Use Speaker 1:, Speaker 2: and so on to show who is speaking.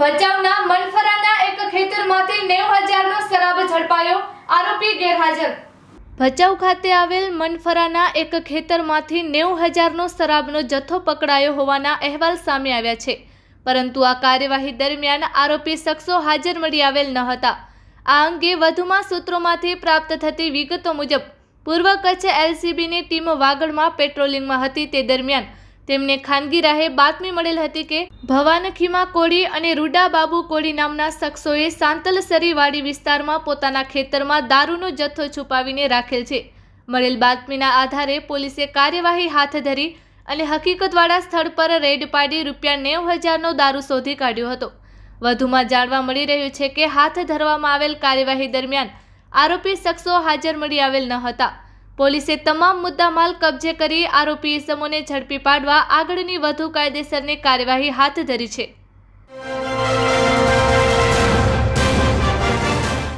Speaker 1: ભચાઉના મનફરાના એક ખેતરમાંથી નેવ હજારનો શરાબ ઝડપાયો. આરોપી ગેરહાજર. ભચાઉ ખાતે આવેલ મનફરાના એક ખેતરમાંથી નેવ હજારનો શરાબનો જથ્થો પકડાયો હોવાના અહેવાલ સામે આવ્યા છે. પરંતુ આ કાર્યવાહી દરમિયાન આરોપી શખ્સો હાજર મળી આવેલ ન હતા. આ અંગે વધુમાં સૂત્રોમાંથી પ્રાપ્ત થતી વિગતો મુજબ, પૂર્વ કચ્છ એલસીબીની ટીમ વાગડમાં પેટ્રોલિંગમાં હતી તે દરમિયાન તેમને ખાનગી રાહે બાતમી મળેલ હતી કે ભવાનખીમા કોળી અને રૂડા બાબુ કોળી નામના શખ્સોએ સાંતલસરીવાડી વિસ્તારમાં પોતાના ખેતરમાં દારૂનો જથ્થો છુપાવીને રાખેલ છે. મળેલ બાતમીના આધારે પોલીસે કાર્યવાહી હાથ ધરી અને હકીકતવાળા સ્થળ પર રેડ પાડી રૂપિયા નેવ હજારનો દારૂ શોધી કાઢ્યો હતો. વધુમાં જાણવા મળી રહ્યું છે કે હાથ ધરવામાં આવેલ કાર્યવાહી દરમિયાન આરોપી શખ્સો હાજર મળી આવેલ ન હતા. પોલીસે તમામ મુદ્દામાલ કબજે કરી આરોપી ઇસમોને ઝડપી પાડવા આગળની વધુ કાયદેસરની કાર્યવાહી હાથ ધરી છે.